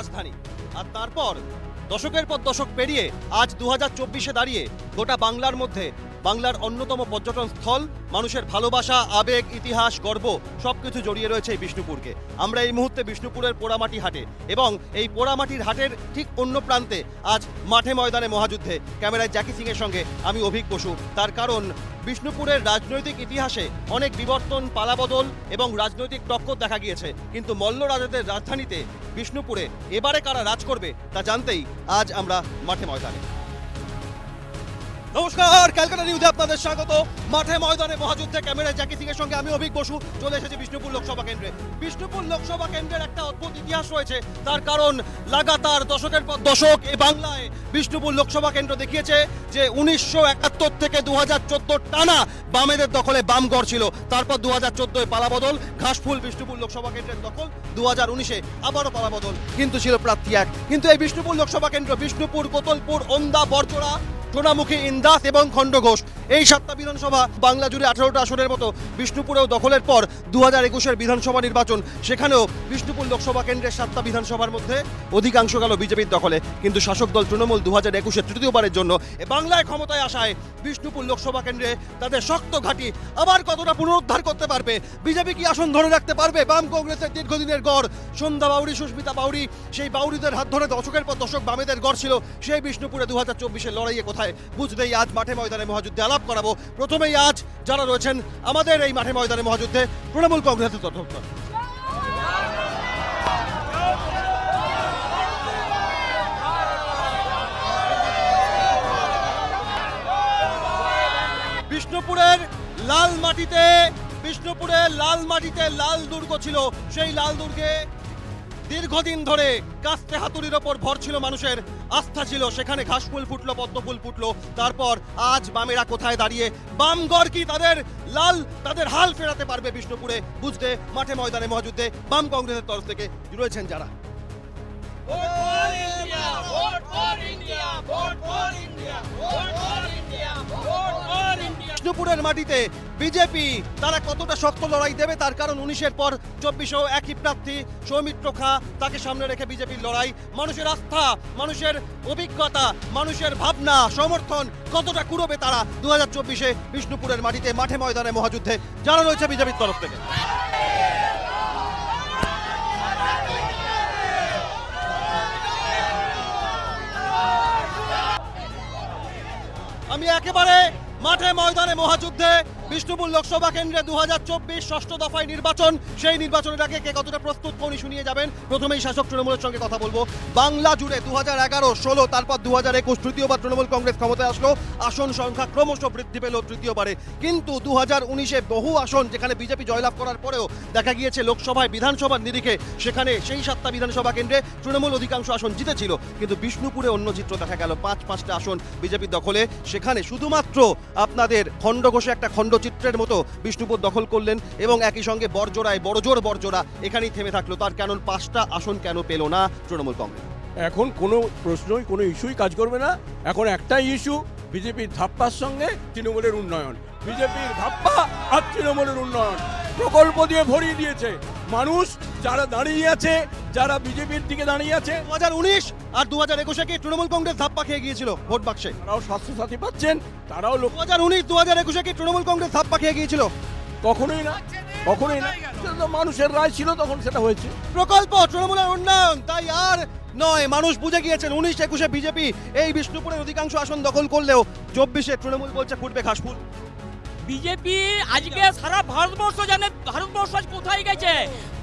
রাজধানী। আর তারপর দশকের পর দশক পেরিয়ে আজ দু হাজার দাঁড়িয়ে গোটা বাংলার মধ্যে বাংলার অন্যতম পর্যটন স্থল, মানুষের ভালোবাসা, আবেগ, ইতিহাস, গর্ব, সবকিছু জড়িয়ে রয়েছে এই বিষ্ণুপুরকে। আমরা এই মুহূর্তে বিষ্ণুপুরের পোড়ামাটি হাটে এবং এই পোড়ামাটির হাটের ঠিক অন্য প্রান্তে আজ মাঠে ময়দানে মহাযুদ্ধে। ক্যামেরায় জ্যাকি সিং এর সঙ্গে আমি অভিক বসু। তার কারণ, বিষ্ণুপুরের রাজনৈতিক ইতিহাসে অনেক বিবর্তন, পালাবদল এবং রাজনৈতিক টক্কর দেখা গিয়েছে। কিন্তু মল্ল রাজাদের রাজধানীতে বিষ্ণুপুরে এবারে কারা রাজ করবে তা জানতেই আজ আমরা মাঠে ময়দানে। নমস্কার, ক্যালকাটা নিউজে আপনাদের স্বাগত। মাঠে ময়দানে মহাযুদ্ধে ক্যামেরায় জ্যাকি সিং এর সঙ্গে আমি অভিক বসু চলে এসেছি বিষ্ণুপুর লোকসভা কেন্দ্রে। বিষ্ণুপুর লোকসভা কেন্দ্রের একটা অদ্ভুত ইতিহাস রয়েছে, তার কারণ লাগাতার দশকের পর দশক এ বাংলায় বিষ্ণুপুর লোকসভা কেন্দ্র দেখিয়েছে যে উনিশশো একাত্তর থেকে দু হাজার টানা বামেদের দখলে বাম গড় ছিল। তারপর দু হাজার চোদ্দোয় পালাবদল, ঘাসফুল বিষ্ণুপুর লোকসভা কেন্দ্রের দখল দু হাজার উনিশে আবারও পালাবদল। কিন্তু ছিল প্রার্থী এক। কিন্তু এই বিষ্ণুপুর লোকসভা কেন্দ্র বিষ্ণুপুর কোতলপুর ওন্দা বরচড়া সোনামুখী ইন্দাস এবং খণ্ডঘোষ এই সাতটা বিধানসভা বাংলা জুড়ে আঠারোটা আসনের মতো বিষ্ণুপুরেও দখলের পর দু হাজার একুশের বিধানসভা নির্বাচন, সেখানেও বিষ্ণুপুর লোকসভা কেন্দ্রের সাতটা বিধানসভার মধ্যে অধিকাংশ গেল বিজেপির দখলে। কিন্তু শাসক দল তৃণমূল দু হাজার একুশের তৃতীয়বারের জন্য বাংলায় ক্ষমতায় আসায় বিষ্ণুপুর লোকসভা কেন্দ্রে তাদের শক্ত ঘাঁটি আবার কতটা পুনরুদ্ধার করতে পারবে? বিজেপি কি আসন ধরে রাখতে পারবে? বাম কংগ্রেসের দীর্ঘদিনের গড়, সন্ধ্যা বাউরি সুস্মিতা বাউরি সেই বাউরিদের হাত ধরে দশকের পর দশক বামেদের গড় ছিল সেই বিষ্ণুপুরে দু হাজার চব্বিশের লড়াইয়ে কোথায়? বুঝতেই আজ মাঠে ময়দানে মহাযুদ্ধে আলাপ করাবো। প্রথমেই আজ যারা রয়েছেন আমাদের এই মাঠে ময়দানে মহাযুদ্ধে, তৃণমূল কংগ্রেসের তথ্য বিষ্ণুপুরের লাল মাটিতে, বিষ্ণুপুরের লাল মাটিতে লাল দুর্গ ছিল। সেই লাল দুর্গে দীর্ঘদিন ধরে কাস্তে হাতুড়ির ওপর ভর ছিল মানুষের। আস্থা ছিল, সেখানে ঘাসফুল ফুটলো পদ্মফুল ফুটলো। তারপর আজ বামেরা কোথায় দাঁড়িয়ে? বামগড় কি তাদের লাল, তাদের হাল ফেরাতে পারবে বিষ্ণুপুরে? বুঝতে মাঠে ময়দানে মহাযুদ্ধে বাম কংগ্রেসের তরফ থেকে রয়েছেন যারা। বিষ্ণুপুরের মাটিতে বিজেপি, তারা কতটা শক্ত লড়াই দেবে তার কারণ উনিশের পর চব্বিশেও একই প্রার্থী সৌমিত্র খা তাকে সামনে রেখে বিজেপির লড়াই। মানুষের আস্থা, মানুষের অভিজ্ঞতা, মানুষের ভাবনা, সমর্থন কতটা কুড়বে তারা দু হাজার চব্বিশে বিষ্ণুপুরের মাটিতে মাঠে ময়দানে মহাযুদ্ধে? যারা রয়েছে বিজেপির তরফ থেকে। আমি একেবারে মাঠে ময়দানে মহাযুদ্ধে বিষ্ণুপুর লোকসভা কেন্দ্রে দু হাজার চব্বিশ ষষ্ঠ দফায় নির্বাচন। সেই নির্বাচনের আগে কে কতটা প্রস্তুত, কোনি শুনিয়ে যাবেন, প্রথমেই শাসক তৃণমূলের সঙ্গে কথা বলব। বাংলা জুড়ে দু হাজার এগারো, ষোলো, তারপর দু হাজার একুশ, তৃতীয়বার তৃণমূল কংগ্রেস ক্ষমতায় আসলো। আসন সংখ্যা ক্রমশ বৃদ্ধি পেল তৃতীয়বারে। কিন্তু দু হাজার উনিশে বহু আসন যেখানে বিজেপি জয়লাভ করার পরেও দেখা গিয়েছে লোকসভায় বিধানসভার নিরিখে, সেখানে সেই সাতটা বিধানসভা কেন্দ্রে তৃণমূল অধিকাংশ আসন জিতেছিল। কিন্তু বিষ্ণুপুরে অন্য চিত্র দেখা গেল, পাঁচ পাঁচটা আসন বিজেপির দখলে। সেখানে শুধুমাত্র আপনাদের খণ্ডঘোষে একটা খণ্ডচিত্রের মতো বিষ্ণুপুর দখল করলেন এবং একই সঙ্গে বর্জরায় বড়জোর বর্জরা এখানেই থেমে থাকল। তার কেন পাঁচটা আসন কেন পেল না তৃণমূল কংগ্রেস? এখন কোনো প্রশ্নই, কোনো ইস্যুই কাজ করবে না। এখন একটাই ইস্যু বিজেপির ধাপ্পার সঙ্গে তৃণমূলের উন্নয়ন। বিজেপির ধাপ্পা আর তৃণমূলের উন্নয়ন। প্রকল্প দিয়ে ভরিয়ে দিয়েছে। মানুষ যারা দাঁড়িয়ে আছে যারা বিজেপির দিকে দাঁড়িয়ে আছে দু হাজার উনিশ আর দু হাজার একুশে কি তৃণমূল কংগ্রেস ধাপ্পা খেয়ে গিয়েছিল ভোট বাক্সে? তারাও স্বাস্থ্যসাথী পাচ্ছেন তারাও লোক দু হাজার উনিশ দু হাজার একুশে কি তৃণমূল কংগ্রেস ধাপ্পা খেয়ে গিয়েছিল? কখনোই না কখনোই না। মানুষের রায় ছিল তখন সেটা হয়েছে। প্রকল্প তৃণমূলের উন্নয়ন তাই আর নয়। মানুষ বুঝে গিয়েছেন উনিশ একুশে বিজেপি এই বিষ্ণুপুরের অধিকাংশ আসন দখল করলেও চব্বিশে তৃণমূল বলছে ফুটবে ঘাসফুল বিজেপি আজকে সারা ভারতবর্ষ জানে ভারতবর্ষ আজ কোথায় গেছে?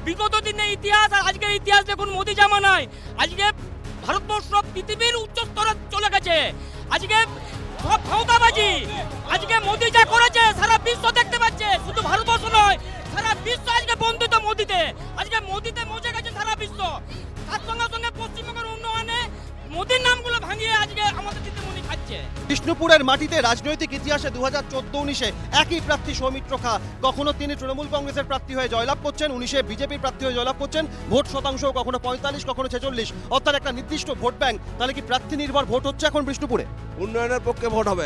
বিগত দিনের ইতিহাস আর আজকের ইতিহাস দেখুন মোদি জামানায়। আজকে ভারতবর্ষ পৃথিবীর উচ্চ স্তরে চলে গেছে। আজকে সব ক্ষমতাবাজি আজকে মোদি যা করেছে সারা বিশ্ব দেখতে পাচ্ছে। শুধু ভারতবর্ষ নয় সারা বিশ্ব আজকে বন্ধিত মোদিতে। আজকে মোদিতে মজে গেছে সারা বিশ্ব। তার সঙ্গে সঙ্গে পশ্চিমবঙ্গের উন্নয়নে মোদির নামগুলো ভাঙিয়ে আজকে আমাদের দিদিমণি খাচ্ছে। বিষ্ণুপুরের মাটিতে রাজনৈতিক ইতিহাসে দু হাজার চোদ্দ উনিশে একই প্রার্থী সৌমিত্র খা। কখনো তিনি তৃণমূল কংগ্রেসের প্রার্থী হয়ে জয়লাভ করছেন উনিশে বিজেপির প্রার্থী হয়ে জয়লাভ করছেন ভোট শতাংশ কখনো পঁয়তাল্লিশ কখনো ছেচল্লিশ। অর্থাৎ একটা নির্দিষ্ট ভোট ব্যাংক তাহলে কি প্রার্থী নির্ভর ভোট হচ্ছে এখন বিষ্ণুপুরে? উন্নয়নের পক্ষে ভোট হবে।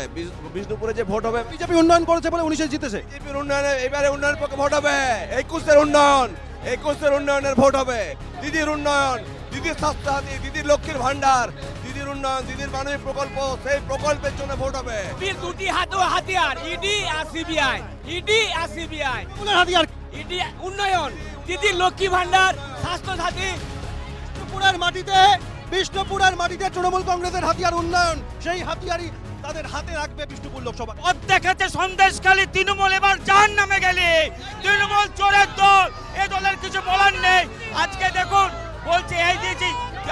বিষ্ণুপুরে যে ভোট হবে বিজেপি উন্নয়ন করেছে বলে উনিশে জিতেছে। বিজেপির উন্নয়নে এবারে উন্নয়নের পক্ষে ভোট হবে। একুশের উন্নয়ন একুশের উন্নয়নের ভোট হবে। দিদির উন্নয়ন দিদির স্বাস্থ্যসাথী দিদির লক্ষ্মীর ভান্ডার দিদির উন্নয়ন দিদির মানবিক প্রকল্প সেই প্রকল্পের জন্য ভোট হবে। দুটি হাত হাতিয়ার ইডি আর সিবিআই। ইডি আর সিবিআই। হাতিয়ার? ইডি উন্নয়ন দিদির লক্ষ্মী ভান্ডার স্বাস্থ্য সাথী বিষ্ণুপুরের মাটিতে বিষ্ণুপুরের মাটিতে তৃণমূল কংগ্রেসের হাতিয়ার উন্নয়ন সেই হাতিয়ারই তাদের হাতে রাখবে বিষ্ণুপুর লোকসভা। দেখেছে সন্দেশখালী তৃণমূল এবার জাহান নামে গেলে। তৃণমূল চোরের দল এ দলের কিছু বলার নেই। আজকে দেখুন বলছে, এই দিয়েছি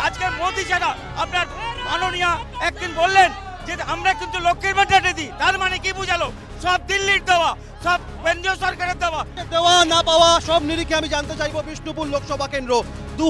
আজকে মোদি ছাড়া আপনার মাননীয় একদিন বললেন যে আমরা কিন্তু লক্ষ্মীর ভান্ডারটা দিই। তার মানে কি বুঝালো? সব দিল্লির দেওয়া, সব কেন্দ্রীয় সরকারের দেওয়া। দেওয়া না পাওয়া সব নিরিখে আমি জানতে চাইব বিষ্ণুপুর লোকসভা কেন্দ্র। দু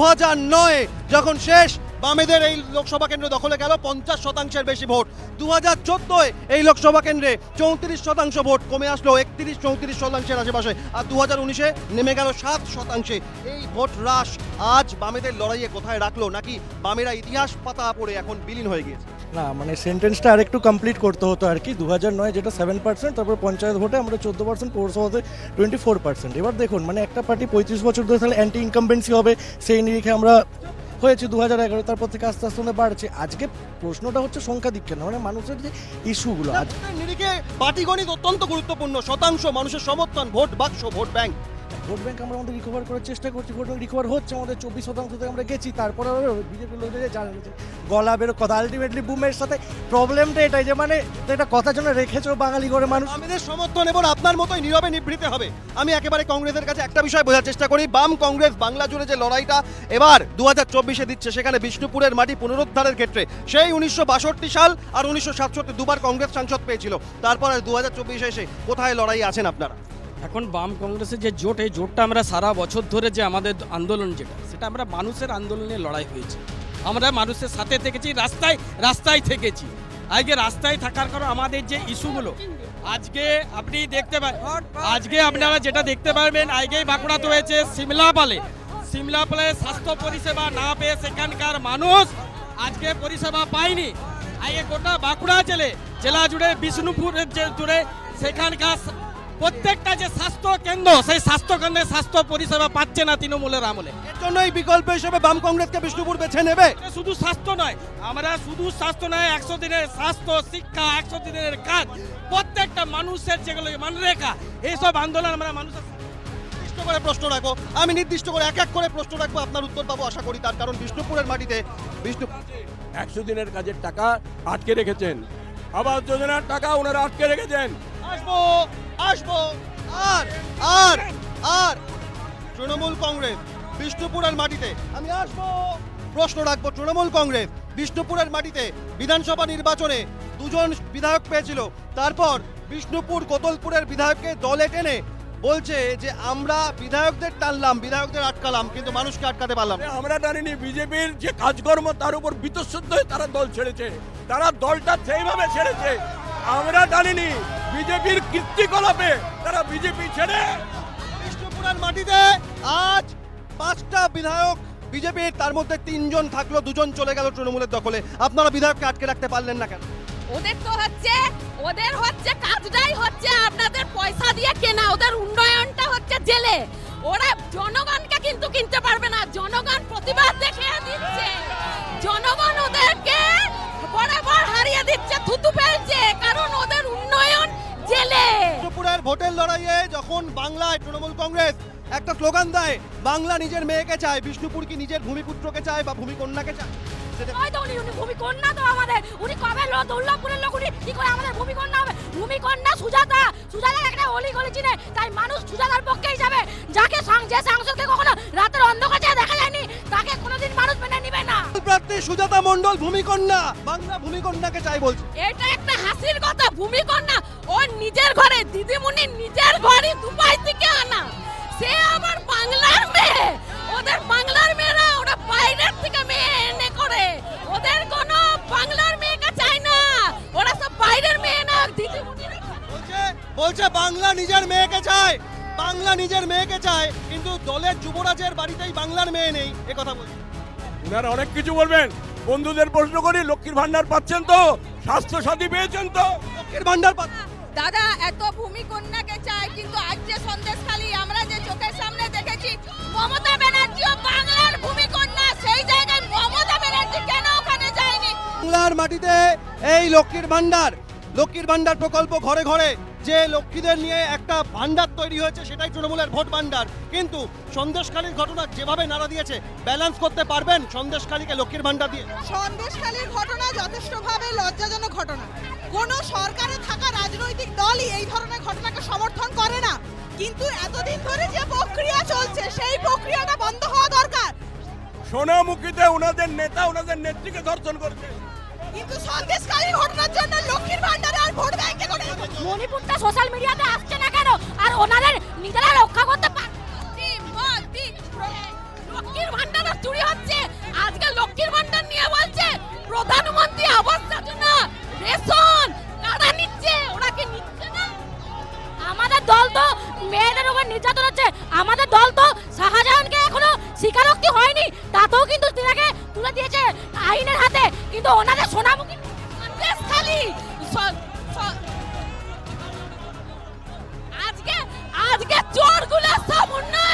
যখন শেষ বামেদের এই লোকসভা কেন্দ্র দখলে গেল, পঞ্চাশ শতাংশের বেশি ভোট। দু হাজার চোদ্দোয় এই লোকসভা কেন্দ্রে চৌত্রিশ শতাংশ ভোট কমে আসলো, একত্রিশ চৌত্রিশ শতাংশের আশেপাশে। আর দু হাজার উনিশে নেমে গেল সাত শতাংশে। এই ভোট হ্রাস আজ বামেদের লড়াইয়ে কোথায় রাখল? নাকি বামেরা ইতিহাস পাতা পড়ে এখন বিলীন হয়ে গিয়েছে? না মানে সেন্টেন্সটা আরেকটু কমপ্লিট করতে হতো আর কি। দু হাজার নয় যেটা সেভেন পার্সেন্ট তারপর পঞ্চায়েত ভোটে আমরা চোদ্দ পার্সেন্ট পৌরসভাতে টোয়েন্টি ফোর পার্সেন্ট এবার দেখুন মানে একটা পার্টি পঁয়ত্রিশ বছর ধরে তাহলে অ্যান্টি ইনকামবেন্সি হবে, সেই নিরিখে আমরা হয়েছে দু হাজার এগারো, তারপর থেকে আস্তে আস্তে বাড়ছে। আজকে প্রশ্নটা হচ্ছে সংখ্যা দিক কেন মানে মানুষের যে ইস্যুগুলো নিরিখে পাটিগণিত অত্যন্ত গুরুত্বপূর্ণ শতাংশ মানুষের সমর্থন, ভোট বাক্স, ভোট ব্যাংক। ভোট ব্যাংক আমরা আমাদের রিকভার করার চেষ্টা করছি, ভোট ব্যাংক রিকভার হচ্ছে, আমাদের চব্বিশ শতাংশ থেকে আমরা গেছি, তারপরে বিজেপি লোকেদের জানা গেছে। গলা বেরো কথা আলটিমেটলি বুমের সাথে প্রবলেমটা এটাই যে মানে এটা কথা জন্য রেখেছো বাঙালি করে মানুষ। আমাদের সমর্থন এবং আপনার মতোই নীরবে নিভৃতে হবে। আমি একেবারে কংগ্রেসের কাছে একটা বিষয় বোঝার চেষ্টা করি, বাম কংগ্রেস বাংলা জুড়ে যে লড়াইটা এবার দু হাজার চব্বিশে দিচ্ছে, সেখানে বিষ্ণুপুরের মাটি পুনরুদ্ধারের ক্ষেত্রে। সেই উনিশশো বাষট্টি সাল আর উনিশশো সাতষট্টি দুবার কংগ্রেস সাংসদ পেয়েছিল। তারপর আর দু হাজার চব্বিশে এসে কোথায় লড়াই আছেন আপনারা? এখন বাম কংগ্রেসের যে জোট, এই জোটটা আমরা সারা বছর ধরে যে আমাদের আন্দোলন যেটা, সেটা আমরা মানুষের আন্দোলনে লড়াই হয়েছে। আমরা মানুষের সাথে থেকেছি, রাস্তায় রাস্তায় থেকেছি। আজকে রাস্তায় থাকার কারণ আমাদের যে ইস্যুগুলো আজকে আপনি দেখতে পা আজকে আপনারা যেটা দেখতে পারবেন আজকেই বাঁকুড়াতে হয়েছে সিমলাপালে সিমলাপালে স্বাস্থ্য পরিষেবা না পেয়ে সেখানকার মানুষ আজকে পরিষেবা পায়নি। আজকে গোটা বাঁকুড়া জেলে, জেলা জুড়ে, বিষ্ণুপুরের যে জুড়ে সেখানকার প্রত্যেকটা যে স্বাস্থ্য কেন্দ্র সেই স্বাস্থ্য কেন্দ্রে স্বাস্থ্য পরিষেবা পাচ্ছে না তৃণমূলের আমলে। এর জন্যই বিকল্প হিসেবে বাম কংগ্রেসকে বিষ্ণুপুর বেছে নেবে। শুধু স্বাস্থ্য নয় আমরা শুধু স্বাস্থ্য নয় একশো দিনের স্বাস্থ্য শিক্ষা একশো দিনের কাজ প্রত্যেকটা মানুষের যেগুলো মানরেখা এইসব আন্দোলন আমরা মানুষের নির্দিষ্ট করে প্রশ্ন রাখব। আমি নির্দিষ্ট করে এক এক করে প্রশ্ন রাখব আপনার উত্তর পাবো আশা করি তার কারণ বিষ্ণুপুরের মাটিতে বিষ্ণু একশো দিনের কাজের টাকা আটকে রেখেছেন। আবাস যোজনার টাকা ওনারা আটকে রেখেছেন। আসব। আসব। আর আর আর। তৃণমূল কংগ্রেস, বিষ্ণুপুরের মাটিতে। আমি আসব। প্রশ্ন রাখব, তৃণমূল কংগ্রেস, বিষ্ণুপুরের মাটিতে বিধানসভা নির্বাচনে দুজন বিধায়ক পেয়েছিল। তারপর বিষ্ণুপুর কোতলপুরের বিধায়ককে দলে টেনে বলছে যে, আমরা বিধায়কদের টানলাম, বিধায়কদের আটকালাম, কিন্তু মানুষকে আটকাতে পারলাম আমরা জানিনি, বিজেপির যে কাজকর্ম, তার উপর বিতঃসদ্ধ হয়ে তারা দল ছেড়েছে। তারা দলটা সেইভাবে ছেড়েছে আমরা জানিনি বিজেপির কীর্তিকলাপে তারা বিজেপি ছেড়ে বিষ্ণুপুরের মাটিতে আজ পাঁচটা বিধায়ক বিজেপির তার মধ্যে তিনজন থাকল দুজন চলে গেল তৃণমূলের দখলে। আপনারা বিধায়ককে আটকে রাখতে পারলেন না কেন? ওদের তো হচ্ছে ওদের হচ্ছে কাজটাই হচ্ছে আপনাদের পয়সা দিয়ে কেনা ওদের উন্নয়নটা হচ্ছে জেলে। ওরা জনগণকে কিন্তু কিনতে পারবে না জনগণ প্রতিবাদ দেখিয়ে দিচ্ছে। জনগণ ওদেরকে বরাবর হারিয়ে দিচ্ছে, থুতু ফেলছে, কারণ ওদের উন্নয়ন জেলে। বিষ্ণুপুরের ভোটের লড়াইয়ে যখন বাংলায় তৃণমূল কংগ্রেস একটা স্লোগান দেয়, বাংলা নিজের মেয়েকে চায়, বিষ্ণুপুর কি নিজের ভূমিপুত্রকে চায় বা ভূমিকন্যাকে চায়? উনি উনি ভূমিকন্যা তো আমাদের। উনি কবে লোক দুর্লভপুরের লোক? উনি কি করে আমাদের ভূমিকন্যা হবে? ভূমিকন্যা সুজাতা। সুজাতা একটা অলি গলি চিনে। তাই মানুষ সুজাতার পক্ষেই যাবে যাকে যে সাংসদকে কখনো রাতের অন্ধকারে দেখা যায়নি তাকে কোনোদিন মানুষ মেনে নিবে না। প্রার্থী সুজাতা মণ্ডল ভূমিকন্যা। বাংলা ভূমিকন্যাকে চাই বলছে। এটা একটা হাসির কথা ভূমিকন্যা। ও নিজের ঘরে দিদিমণি নিজের ঘরে দুবাই থেকে আনা। সে আমার বাংলার মেয়ে ওদের বাংলার মেয়েরা ওরা বাইরের থেকে মেয়ে এনে করে ওদের কোনো বাংলার মেয়েকে চায় না ওরা সব বাইরের মেয়ে না দিদিমণিরা বলছে বলছে বাংলা নিজের মেয়েকে চায়। বাংলা নিজের মেয়েকে চায় কিন্তু দলের যুবরাজের বাড়িতেই বাংলার মেয়ে নেই এ কথা বলছে। ওনারা অনেক কিছু বলবেন। বন্ধুদের প্রশ্ন করি লক্ষ্মীর ভান্ডার পাচ্ছেন তো? স্বাস্থ্য সাথী পেয়েছেন তো? লক্ষ্মীর ভান্ডার পা- দাদা এত ভূমিকন্যাকে চায় কিন্তু আজ যে সন্দেশখালী আমরা যে চোখের সামনে দেখেছি মমতা ব্যানার্জিও বাংলার ভূমিকন্যা সেই জায়গায় মমতা ব্যানার্জি কেন ওখানে যায়নি? বাংলার মাটিতে এই লক্ষ্মীর ভান্ডার লক্ষ্মীর ভান্ডার প্রকল্প ঘরে ঘরে যে লক্ষ্মীদের নিয়ে একটা ভান্ডার তৈরি হয়েছে সেটাই তৃণমূলের ভোট ভান্ডার কিন্তু সন্দেশখালীর ঘটনা যেভাবে নাড়া দিয়েছে ব্যালেন্স করতে পারবেন সন্দেশখালীকে লক্ষ্মীর ভান্ডার দিয়ে? সন্দেশখালীর ঘটনা যথেষ্টভাবে লজ্জাজনক ঘটনা। কোনো সরকারে থাকা রাজনৈতিক দলই এই ধরনের ঘটনাকে সমর্থন করে না। কিন্তু এতদিন ধরে যে প্রক্রিয়া চলছে সেই প্রক্রিয়াটা বন্ধ হওয়া দরকার। সোনামুখীতে ওনাদের নেতা ওনাদের নেত্রীকে ধর্ষণ করছে। কিন্তু সন্দেশখালীর ঘটনার জন্য লক্ষ্মীর ভান্ডারে আর ভোট ব্যাংকে করে। মণিপুরটা সোশ্যাল মিডিয়াতে আসছে না কেন? আর ওনাদের নিজেরা রক্ষা করতে পার লক্ষ্মীর ভান্ডার চুরি হচ্ছে। আজকে লক্ষ্মীর ভান্ডার নিয়ে বলছে প্রধানমন্ত্রী আবাস যোজনা রেশন কারা নিচ্ছে। ওরা কি নিচ্ছে না? আমাদের দল তো মেয়েদের উপর নির্যাতন হচ্ছে। আমাদের দল তো শাহজাহানকে এখনও স্বীকারোক্তি হয়নি। তাতেও কিন্তু তিনাকে তুলে দিয়েছে। আইনের হাতে কিন্তু ওনাদের সোনামুখী খালি। আজকে আজকে চোরগুলো সব উন্নয়ন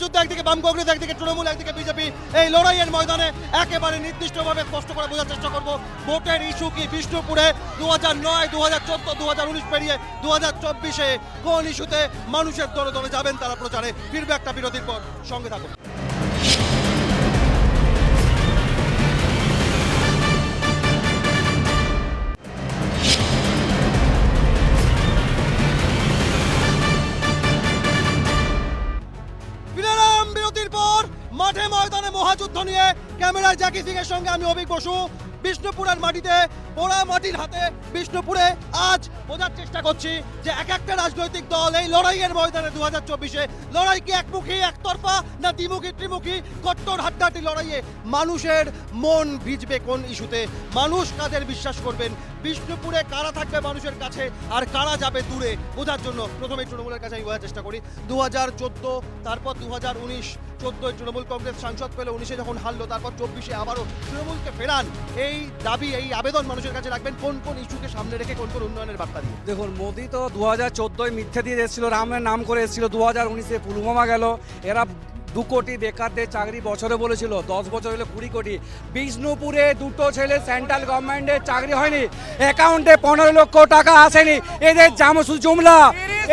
মহাযুদ্ধ একদিকে বাম কংগ্রেস, একদিকে তৃণমূল, একদিকে বিজেপি। এই লড়াইয়ের ময়দানে একেবারে নির্দিষ্টভাবে স্পষ্ট করে বোঝার চেষ্টা করব, ভোটের ইস্যু কি বিষ্ণুপুরে দু হাজার নয় দু হাজার চোদ্দ দু হাজার উনিশ পেরিয়ে দু হাজার চব্বিশে কোন ইস্যুতে মানুষের দলে দলে যাবেন তারা প্রচারে। ফিরবে একটা বিরতির পর, সঙ্গে থাকুন। মহাযুদ্ধ নিয়ে ক্যামেরায় জ্যাকি সিং এর সঙ্গে আমি অভিক বসু। বিষ্ণুপুরের মাটিতে, পোড়া মাটির হাতে বিষ্ণুপুরে আজ বোঝার চেষ্টা করছি যে এক একটা রাজনৈতিক দল এই লড়াইয়ের ময়দানে দু হাজার চব্বিশে লড়াই কি একমুখী, একতরফা না দ্বিমুখী, ত্রিমুখী? কট্টর হাড্ডাহাড্ডি লড়াইয়ে মানুষের মন ভিজবে কোন ইস্যুতে? মানুষ কাদের বিশ্বাস করবেন? বিষ্ণুপুরে কারা থাকবে মানুষের কাছে? আর কারা যাবে দূরে? বোঝার জন্য প্রথমে তৃণমূলের কাছে আমি বোঝার চেষ্টা করি। দু হাজার চোদ্দ, তারপর দু হাজার উনিশ চোদ্দোয় তৃণমূল কংগ্রেস সাংসদ পেল উনিশে যখন হারলো, তারপর চব্বিশে আবারও তৃণমূলকে ফেরান। এই দাবি, এই আবেদন মানুষের কাছে রাখবেন। কোন কোন ইস্যুকে সামনে রেখে কোন কোন উন্নয়নের বার্তা দিয়ে? দেখুন, মোদি তো দু হাজার চোদ্দোয় মিথ্যে দিয়ে এসেছিল রামের নাম করে এসেছিল, দু হাজার উনিশে পুলওয়ামা গেল। এরা দু কোটি বেকারদের চাকরি বছরে বলেছিল দশ বছর হলে কুড়ি কোটি। বিষ্ণুপুরে দুটো ছেলে সেন্ট্রাল গভর্নমেন্টের চাকরি হয়নি অ্যাকাউন্টে পনেরো লক্ষ টাকা আসেনি। এদের জাম শুধু জুমলা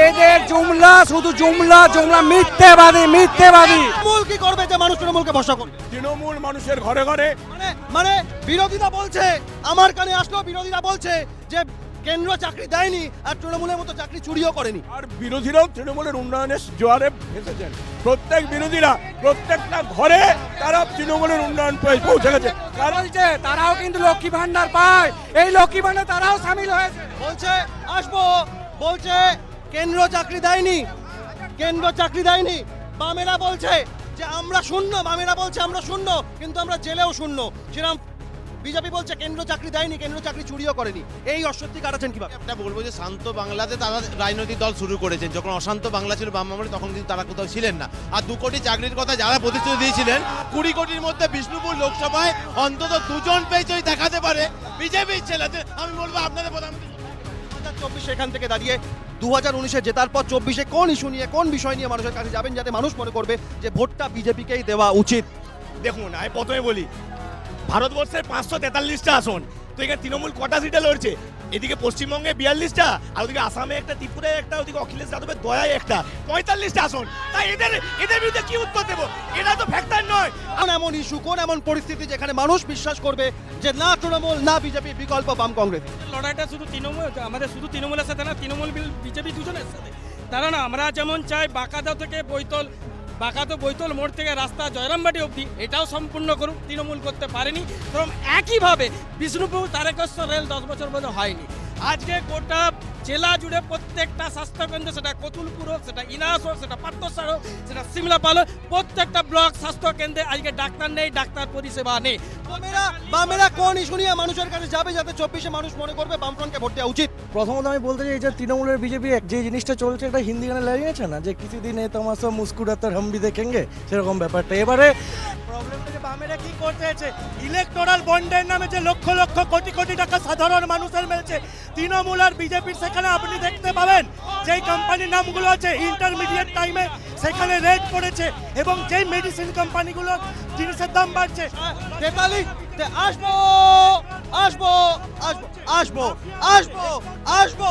এদের জুমলা শুধু জুমলা জুমলা মিথ্যেবাদী মিথ্যেবাদী। তৃণমূল কি করবে যে মানুষ তৃণমূলকে ভরসা করবে? তৃণমূল মানুষের ঘরে ঘরে মানে মানে বিরোধীরা বলছে আমার কানে আসলো বিরোধীরা বলছে যে কেন্দ্র চাকরি দেয়নি আর তৃণমূলের মতো চাকরি চুরিও করেনি। আর বিরোধীরাও তৃণমূলের উন্নয়নের জোয়ারে ভেসেছেন। প্রত্যেক বিরোধীরা প্রত্যেকটা ঘরে তারা তৃণমূলের উন্নয়ন পৌঁছে গেছে। বলছে তারাও কিন্তু লক্ষ্মী ভান্ডার পায়। এই লক্ষ্মী ভান্ডার তারাও সামিল হয়েছে। বলছে আসব। বলছে কেন্দ্র চাকরি দেয়নি। কেন্দ্র চাকরি দেয়নি। বামেরা বলছে যে আমরা শূন্য বামেরা বলছে আমরা শূন্য কিন্তু আমরা জেলেও শূন্য। সেরকম বিজেপি বলছে কেন্দ্র চাকরি দেয়নি কেন্দ্র চাকরি চুরিও করেনি। এই অস্বস্তি কাটাচ্ছেন কীভাবে? একটা বলব যে শান্ত বাংলাতে তারা রাজনৈতিক দল শুরু করেছেন। যখন অশান্ত বাংলা ছিল বাম আমলে তখন কিন্তু তারা কোথাও ছিলেন না। আর দু কোটি চাকরির কথা যারা প্রতিশ্রুতি দিয়েছিলেন কুড়ি কোটির মধ্যে বিষ্ণুপুর লোকসভায় অন্তত দুজন পেয়ে যদি দেখাতে পারে বিজেপির ছেলেদের। আমি বলব আপনাদের প্রধানমন্ত্রী। চব্বিশে এখান থেকে দাঁড়িয়ে দু হাজার উনিশে জেতার পর চব্বিশে কোন ইস্যু নিয়ে কোন বিষয় নিয়ে মানুষের কাছে যাবেন যাতে মানুষ মনে করবে যে ভোটটা বিজেপিকেই দেওয়া উচিত? দেখুন আমি প্রথমে বলি ভারতবর্ষের পাঁচশো তেতাল্লিশটা আসন। তো এখানে তৃণমূল কটা সিটে লড়ছে? এদিকে পশ্চিমবঙ্গে বিয়াল্লিশটা আর ওদিকে আসামে একটা ত্রিপুরায় একটা ওদিকে অখিলেশ যাদবের দয়ায় একটা। পঁয়তাল্লিশটা আসন। তাই এদের এদের বিরুদ্ধে কি উত্তর দেবো? এরা তো ফ্যাক্টর নয়। কোন এমন ইস্যু কোন এমন পরিস্থিতি যেখানে মানুষ বিশ্বাস করবে যে না তৃণমূল না বিজেপি বিকল্প বাম কংগ্রেস লড়াইটা শুধু তৃণমূল আমাদের শুধু তৃণমূলের সাথে না? তৃণমূল বিজেপি দুজনের সাথে। তারা না আমরা যেমন চাই বাঁকাদা থেকে বৈতল বাঁকাতো বৈতল মোড় থেকে রাস্তা জয়রামবাটি অবধি। এটাও সম্পূর্ণ করুক, তৃণমূল করতে পারেনি। এবং একইভাবে বিষ্ণুপুর তারকেশ্বর রেল দশ বছর মধ্যে হয়নি। আজকে গোটা জেলা জুড়ে প্রত্যেকটা স্বাস্থ্যকেন্দ্র সেটা কতুলপুর হোক সেটা ইনাস হোক সেটা পাত্রসার হোক সেটা সিমলাপাল হোক প্রত্যেকটা ব্লক স্বাস্থ্যকেন্দ্রে আজকে ডাক্তার নেই ডাক্তার পরিষেবা নেই। বামেরা বামেরা কোন ইস্যু নিয়ে মানুষের কাছে যাবে যাতে চব্বিশে মানুষ মনে করবে বামফ্রন্টকে ভোট দেওয়া উচিত? প্রথমত আমি বলতে চাই যে তৃণমূলের বিজেপি যে জিনিসটা চলছে এটা হিন্দি গানে লাগিয়েছে না? যে কিছু দিন এ তোমার সব মুস্কুরাতে হাম ভি দেখেঙ্গে সেরকম ব্যাপারটা। এবারে প্রবলেমটাকে বামেরা কি করতে ইলেকটোরাল বন্ডের নামে যে লক্ষ লক্ষ কোটি কোটি টাকা সাধারণ মানুষের মিলছে, তৃণমূল আর বিজেপির সেখানে আপনি দেখতে পাবেন, যেই কোম্পানির নামগুলো আছে ইন্টারমিডিয়েট টাইমে সেখানে রেট পড়েছে এবং যেই মেডিসিন কোম্পানিগুলোর জিনিসের দাম বাড়ছে। তেতালি আসব আসব আসব আসব আসব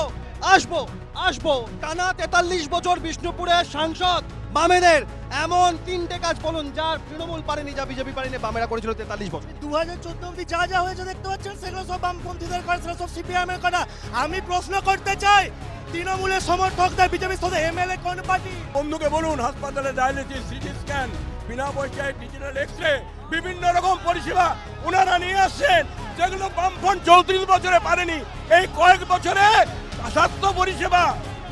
আসব আসব। টানা তেতাল্লিশ বছর বিষ্ণুপুরের সাংসদ। বামেদের এমন তিনটে কাজ বলুন যার তৃণমূল পারেনি যা বিজেপি পারেনি বামেরা করেছিল তেতাল্লিশ বছর দু হাজার চোদ্দ অব্দি যা যা হয়েছে দেখতে পাচ্ছেন সেগুলো সব বামপন্থীদের করা সেগুলো সব সিপিআইএম এর করা আমি প্রশ্ন করতে চাই তৃণমূলের সমর্থকদের বিজেপির সাথে এমএলএ কোন পার্টি? বন্ধুকে বলুন হাসপাতালে ডায়ালিসিস সিটি স্ক্যান বিনা পয়সায় ডিজিটাল এক্স রে বিভিন্ন রকম পরিষেবা ওনারা নিয়ে আসছেন যেগুলো বামফ্রন্ট চৌত্রিশ বছরে পারেনি। এই কয়েক বছরে স্বাস্থ্য পরিষেবা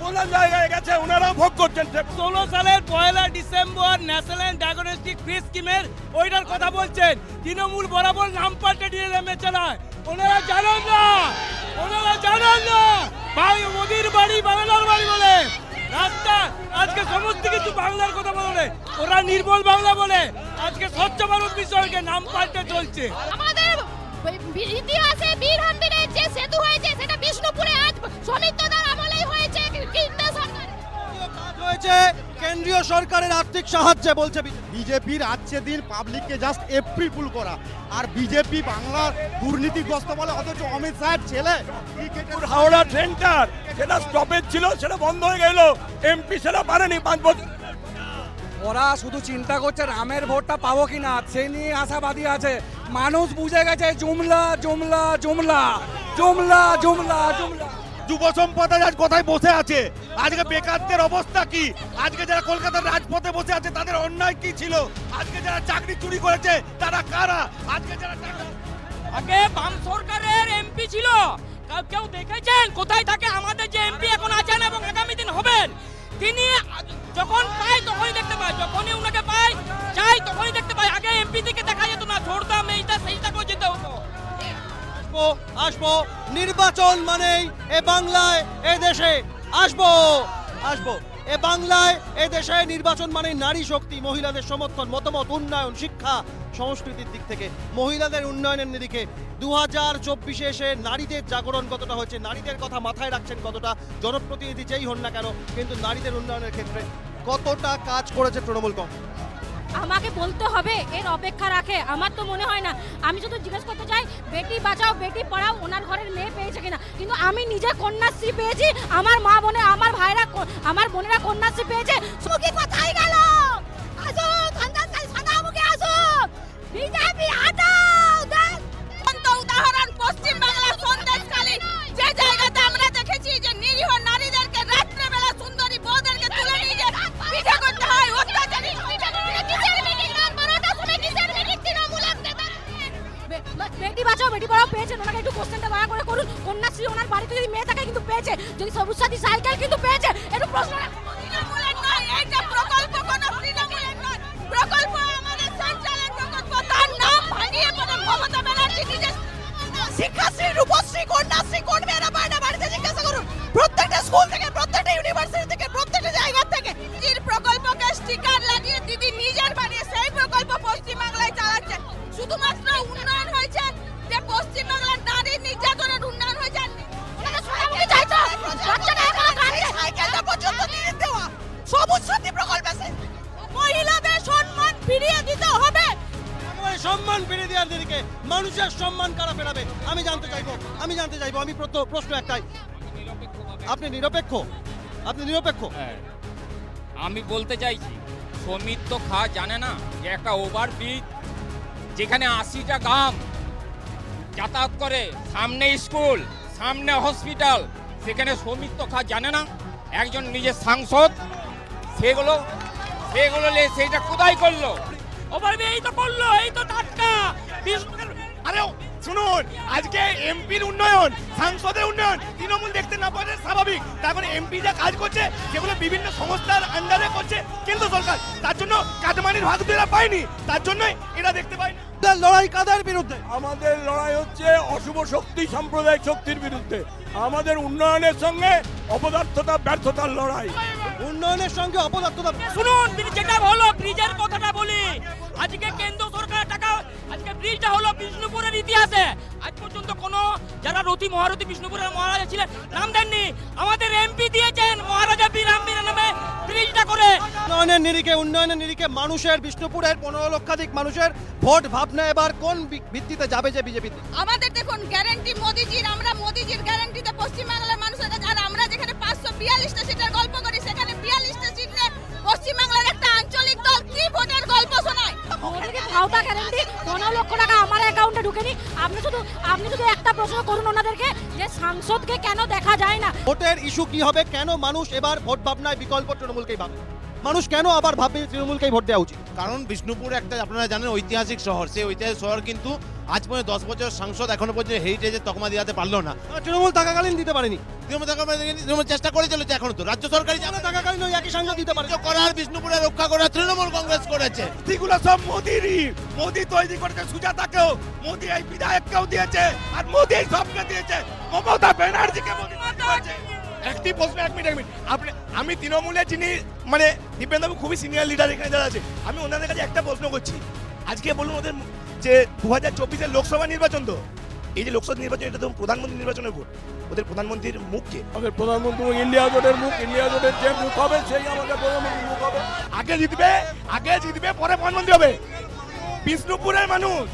কোন জায়গায় গেছে ওনারা ভোগ করছেন। ষোলো সালের পয়লা ডিসেম্বর ন্যাশনাল ডায়াগনস্টিক ফ্রি স্কিমের ওইটার কথা বলছেন। তৃণমূল বরাবর নাম পাল্টে দিয়ে নেমে চালায় ওনারা জানেন না। ওনারা জানেন না। ভাই, মোদির বাড়ি বাংলার বাড়ি বলে। রাস্তা, আজকে সমস্ত কিছু বাংলার কথা বলে ওরা নির্মল বাংলা বলে। আজকে স্বচ্ছ ভারত মিশনকে নাম পাল্টে চলছে। ইতিহাসে বীর হাম্বিরের যে সেতু হয়েছে, সেটা বিষ্ণুপুরে আজ সমিত্রদার আমলেই হয়েছে কেন্দ্রীয় সরকারের আর্থিক সাহায্যে বলছে বিজেপির আজকে দিন পাবলিককে জাস্ট এপ্রিল করা। আর বিজেপি বাংলার দুর্নীতিগ্রস্ত বলে অথচ অমিত শাহের ছেলে। ক্রিকেটের হাওড়া ট্রেনটার সেটা স্টপেজ ছিল সেটা বন্ধ হয়ে গেল। এমপি সেটা পারেনি পাঁচ বছর। ওরা শুধু চিন্তা করছে রামের ভোটটা পাবো কিনা সে নিয়ে আশাবাদী আছে। মানুষ বুঝে গেছে জুমলা জুমলা জুমলা জুমলা জুমলা জুমলা। যুব সম্পদ আজ কোথায় বসে আছে? আজকে বেকারদের অবস্থা কি? আজকে যারা কলকাতার রাজপথে বসে আছে, তাদের অন্যায় কি ছিল? আজকে যারা চাকরি চুরি করেছে, তারা কারা? আজকে যারা আগে বাম সরকারের এমপি ছিল। কেউ- দেখেছেন? কোথায় থাকে? আমাদের যে এমপি এখন আছেন এবং আগামী দিন হবেন। তিনি যখন পায়, তখনই দেখতে পায়। যখনই উনাকে পাই চাই তখনই দেখতে পায়। আগে এমপি দিকে দেখা যেত না। ছোড়তাম এইটা সেইটা করে যেতে হতো। আসব আসব। নির্বাচন মানেই এ বাংলায়, এ দেশে আসব। আসব। এ বাংলায়, এ দেশে নির্বাচন মানে নারী শক্তি, মহিলাদের সমর্থন, মতামত, উন্নয়ন, শিক্ষা, সংস্কৃতির দিক থেকে। মহিলাদের উন্নয়নের নিরিখে দু হাজার চব্বিশে এসে নারীদের জাগরণ কতটা হয়েছে, নারীদের কথা মাথায় রাখছেন কতটা, জনপ্রতিনিধি যেই হন না কেন, কিন্তু নারীদের উন্নয়নের ক্ষেত্রে কতটা কাজ করেছে তৃণমূল কংগ্রেস? আমাকে বলতে হবে, এর অপেক্ষা রাখে। আমার তো মনে হয় না, আমি শুধু জিজ্ঞেস করতে চাই, বেটি বাঁচাও, বেটি পড়াও, ওনার ঘরের মেয়ে পেয়েছে কিনা? কিন্তু আমি নিজে কন্যাশ্রী পেয়েছি, আমার মা বোনে, আমার ভাইরা আমার বোনেরা কন্যাশ্রী পেয়েছে। সুখী কোথায় গেল? আসো সন্ধ্যার সাদা মুখে আসো বিজেপি হাটাও বাঁচাও বেটি পড়াও পেয়েছেন। ওনাকে একটু কোশ্চেনটা দয়া করে করুন। কন্যাশ্রী, ওনার বাড়িতে যদি মেয়ে থাকে কিন্তু পেয়েছে। যদি সবুজ সাথী সাইকেল কিন্তু পেয়েছে। একটু প্রশ্ন এইটা প্রকল্প কোনো তৃণমূলের শিক্ষাশ্রী, রূপশ্রী, কন্যাশ্রী আপনি নিরপেক্ষ। আপনি নিরপেক্ষ। হ্যাঁ। আমি বলতে চাইছি সৌমিত্র খা জানে না যে একটা ওভার ব্রিজ যেখানে আশিটা গ্রাম যাতায়াত করে সামনে স্কুল সামনে হসপিটাল সেখানে সৌমিত্র খা জানে না। একজন নিজের সাংসদ সেগুলো সেগুলো নিয়ে সেইটা কোথায় করল? ওভারব্রিজ এই তো করল এই তো টাটকা আরে শুনুন আজকে এমপির উন্নয়ন সাংসদের উন্নয়ন তৃণমূল দেখতে না পারে স্বাভাবিক। তারপরে এমপি যা কাজ করছে সেগুলো বিভিন্ন সংস্থার আন্ডারে করছে কেন্দ্র সরকার। তার জন্য কাটমানির ভাগ এরা পায়নি তার জন্যই এরা দেখতে পায়নি। লড়াই কাদের বিরুদ্ধে? আমাদের লড়াই হচ্ছে অশুভ শক্তি সাম্প্রদায়িক শক্তির বিরুদ্ধে। আমাদের উন্নয়নের সঙ্গে অপদার্থতা ব্যর্থতার লড়াই। উন্নয়নের সঙ্গে অপদার্থতা শুনুন যেটা হলো ব্রিজের কথাটা বলি। আজকে কেন্দ্র সরকার টাকা আজকে ব্রিজটা হলো বিষ্ণুপুরের ইতিহাসে। আজ পর্যন্ত কোনো যারা রতি মহারথী বিষ্ণুপুরের মহারাজা ছিলেন নাম দেননি। আমাদের এমপি দিয়েছেন মহারাজা বিরাম বীরা নামে ব্রিজটা করে। উন্নয়নের নিরিখে উন্নয়নের নিরিখে মানুষের বিষ্ণুপুরের পনেরো লক্ষাধিক মানুষের ভোট ভাবনা এবার কোন ভিত্তিতে যাবে যে বিজেপি? আমাদের দেখুন গ্যারান্টি মোদিজির আমরা মোদিজির গ্যারান্টিতে পশ্চিমবাংলার মানুষের কাছে আর আমরা যেখানে পাঁচশো বিয়াল্লিশটা সিটের গল্প করি সেখানে বিয়াল্লিশটা সিটে পশ্চিমবাংলার একটা আঞ্চলিক দল কি ভোটের গল্প শোনায় ভাওতা গ্যারান্টি পনেরো লক্ষ টাকা আমার অ্যাকাউন্টে ঢুকেনি। আপনি শুধু আপনি শুধু একটা প্রশ্ন করুন ওনাদেরকে যে সাংসদকে কেন দেখা যায় না? ভোটের ইস্যু কি হবে? কেন মানুষ এবার ভোট ভাবনায় বিকল্প তৃণমূলকেই ভাবে? মানুষ কেন আবার ভাববে তৃণমূলকেই ভোট দেওয়া উচিত? কারণ বিষ্ণুপুর একটা আপনারা জানেন ঐতিহাসিক শহর। সেই ঐতিহাসিক শহর কিন্তু আজ পর্যন্ত দশ বছর সাংসদ এখনও পর্যন্ত হেরিটেজের তকমা দিতে পারল না। তৃণমূল থাকাকালীন দিতে পারেনি। তৃণমূল দিয়ে- তৃণমূল চেষ্টা করে চলেছে এখন তো। রাজ্য সরকারি আমরা থাকাকালীন ওই একই সাংসদ দিতে পারে করার বিষ্ণুপুরে রক্ষা করার তৃণমূল কংগ্রেস করেছে। এগুলো সব মোদিরই। মোদি তৈরি করেছে সুজাতাকেও। মোদি এই বিধায়ককেও দিয়েছে আর মোদি এই সবকে দিয়েছে। মমতা ব্যানার্জিকে মোদি করেছে। একটি প্রশ্ন এক মিনিট এক মিনিট। আপনি আমি তৃণমূলে যিনি মানে দীপেন্দ্রবাবু খুবই সিনিয়র লিডার এখানে যারা আছে আমি ওনাদের কাছে একটা প্রশ্ন করছি। আজকে বলুন ওদের যে দু হাজার চব্বিশের লোকসভা নির্বাচন তো এই যে লোকসভা নির্বাচন এটা তো প্রধানমন্ত্রী নির্বাচনের ভোট। ওদের প্রধানমন্ত্রীর মুখকে আমাদের প্রধানমন্ত্রী ইন্ডিয়া জোটের মুখ ইন্ডিয়া জোটের যে মুখ হবে সেই আমাদের প্রধানমন্ত্রীর মুখ হবে। আগে জিতবে আগে জিতবে পরে প্রধানমন্ত্রী হবে। বিষ্ণুপুরের মানুষ।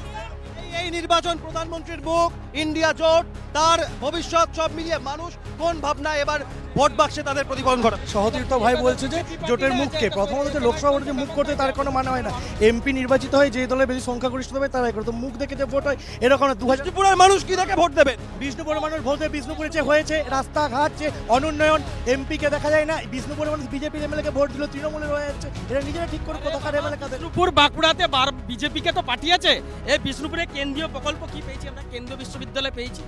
এই নির্বাচন প্রধানমন্ত্রীর মুখ ইন্ডিয়া জোট তার ভবিষ্যৎ সব মিলিয়ে মানুষ কোন ভাবনা এবার ভোট বাক্সে তাদের প্রতিফলন ঘটাবে? সহতীর্থ ভাই বলছে যে জোটের মুখকে প্রথমত যে লোকসভা ভোটে যে মুখ করতে তার কোনো মানে হয় না। এমপি নির্বাচিত হয় যে দলে বেশি সংখ্যাগরিষ্ঠ হবে তারাই করে তো মুখ দেখে যে ভোট হয় এরকম দু হাজার মানুষ কি দেখে ভোট দেবেন বিষ্ণুপুর মানুষ ভোটে বিষ্ণুপুরে যে হয়েছে রাস্তাঘাট যে অনুন্নয়ন এমপিকে দেখা যায় না। বিষ্ণুপুরের মানুষ বিজেপির এমএলএকে ভোট দিল তৃণমূলের হয়ে যাচ্ছে। এরা নিজেরা ঠিক করে কোথাকার এমএলএ কাদের? বিষ্ণুপুর বাঁকুড়াতে বার বিজেপিকে তো পাঠিয়েছে। এই বিষ্ণুপুরে কেন্দ্রীয় প্রকল্প কি পেয়েছি আমরা? কেন্দ্রীয় বিশ্ববিদ্যালয় পেয়েছি?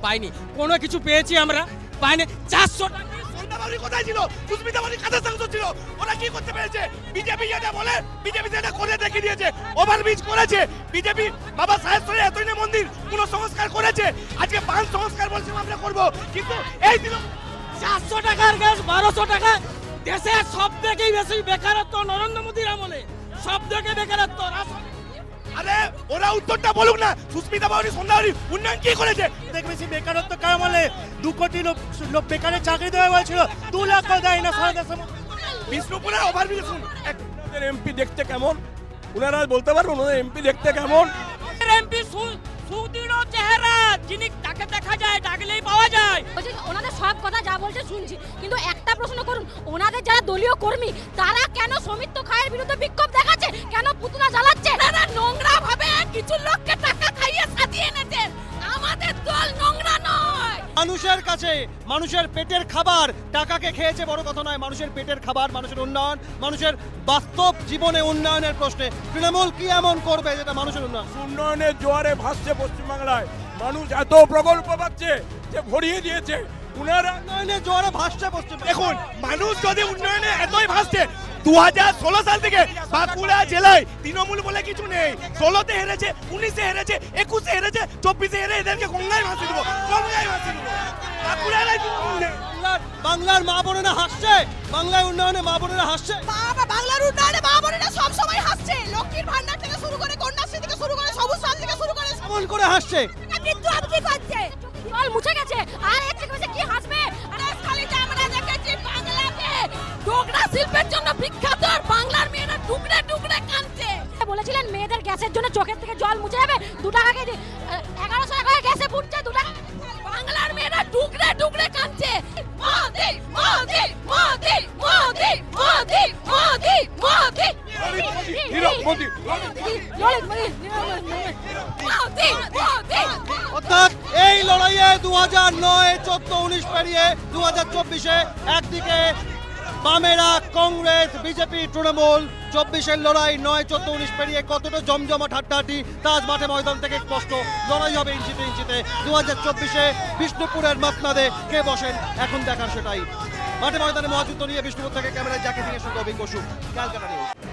পাইনি। কোনো কিছু পেয়েছি আমরা? পাইনি। চারশো টাকা। সন্ধ্যাবাবুরি কোথায় ছিল? সুস্মিতা বাবুরি কাদের সাংসদ ছিল। ওরা কি করতে পেরেছে? বিজেপি যেটা বলে বিজেপি যেটা করে দেখিয়ে দিয়েছে। ওভারব্রিজ করেছে। বিজেপি বাবা সাহেব সরে এতই মন্দির কোন সংস্কার করেছে। আজকে বান সংস্কার বলছে আমরা করব। কিন্তু এই চারশো টাকার গ্যাস বারোশো টাকা। দেশে সব থেকেই বেশি বেকারত্ব নরেন্দ্র মোদীর আমলে। সব থেকে বেকারত্ব রাস- আরে ওরা উত্তরটা বলুক না। সুস্মিতা বাউরি সন্ধ্যাবাবুরি উন্নয়ন কি করেছে? দেখবে বেশি বেকারত্ব কার মানে দু কোটি লোক লোক বেকারের চাকরি দেওয়া হয়েছিল দু লাখ দেয় না সারা দেশে বিষ্ণুপুরে ওভারব্রিজ শুন এক এমপি দেখতে কেমন? ওনারা বলতে পারবেন ওনাদের এমপি দেখতে কেমন? এমপি সুদৃঢ় চেহারা যিনি তাকে দেখা যায় ডাকলেই পাওয়া যায়। বলছি, ওনাদের সব কথা যা বলছে শুনছি। কিন্তু একটা প্রশ্ন করুন ওনাদের যারা দলীয় কর্মী তারা কেন সমিত্র খায়ের বিরুদ্ধে বিক্ষোভ দেখাচ্ছে? কেন পুতুলা জ্বালাচ্ছে? তারা নোংরা ভাবে কিছু লোককে টাকা খাইয়ে সাজিয়ে এনেছেন। আমাদের দল নোংরা নয়। মানুষের কাছে মানুষের পেটের খাবার। টাকাকে খেয়েছে বড় কথা নয় মানুষের পেটের খাবার মানুষের উন্নয়ন মানুষের বাস্তব জীবনে উন্নয়নের প্রশ্নে। তৃণমূল কি এমন করবে যেটা মানুষের উন্নয়ন? উন্নয়নের জোয়ারে ভাসছে পশ্চিমবাংলায়। মানুষ এত প্রকল্প পাচ্ছে যে ভরিয়ে দিয়েছে। উনারা উন্নয়নের জোয়ারে ভাসছে পশ্চিম দেখুন মানুষ যদি উন্নয়নে এতই ভাসছে দু হাজার ষোলো সাল থেকে বাঁকুড়া জেলায় তৃণমূল বলে কিছু নেই। ষোলোতে হেরেছে উনিশে হেরেছে একুশে হেরেছে চব্বিশে হেরে এদেরকে গঙ্গায় ভাসিয়ে দেবো। গঙ্গায় ভাসিয়ে দেবো। বাঁকুড়ায় তৃণমূল নেই। বাংলার বাংলার মা বোনেরা হাসছে বাংলায় উন্নয়নে মা বোনেরা হাসছে। বাবা বাংলার উন্নয়নে মা বোনেরা সব সময় হাসছে। লক্ষ্মীর ভান্ডার থেকে শুরু করে কন্যাশ্রী থেকে শুরু করে সবুজ সাথী থেকে শুরু করে। এমন করে হাসছে? কিন্তু আমি কি করছে? জল মুছে গেছে। আর থেকে কি হাসবে? ডোগরা শিল্পের জন্য বিখ্যাত আর বাংলার মেয়েরা টুকরে টুকরে কাঁদছে। বলেছিলেন মেয়েদের গ্যাসের জন্য চোখের থেকে জল মুছে যাবে দু টাকা কেজি এগারোশো টাকা গ্যাসে ফুটছে দু টাকা বাংলার মেয়েরা টুকরে টুকরে কাঁদছে। মোদি মোদি মোদি মোদি মোদি মোদি মোদি। মোদি অর্থাৎ এই লড়াইয়ে দু হাজার নয় চোদ্দ উনিশ পেরিয়ে দু হাজার চব্বিশে একদিকে বামেরা কংগ্রেস, বিজেপি, তৃণমূল, চব্বিশের লড়াই, নয়, চোদ্দ, উনিশ পেরিয়ে কতটা জমজমাট ঠাট্টাটি তাজ মাঠে ময়দান থেকে স্পষ্ট। লড়াই হবে ইঞ্চিতে ইঞ্চিতে। দু হাজার চব্বিশে বিষ্ণুপুরের মকনাদে কে বসেন? এখন দেখার সেটাই। মাঠে ময়দানে মহাযুদ্ধ নিয়ে বিষ্ণুপুর থেকে ক্যামেরায় জাকে দিয়ে শুধু অভিজ্ঞ ক্যালকাটা নিউজ।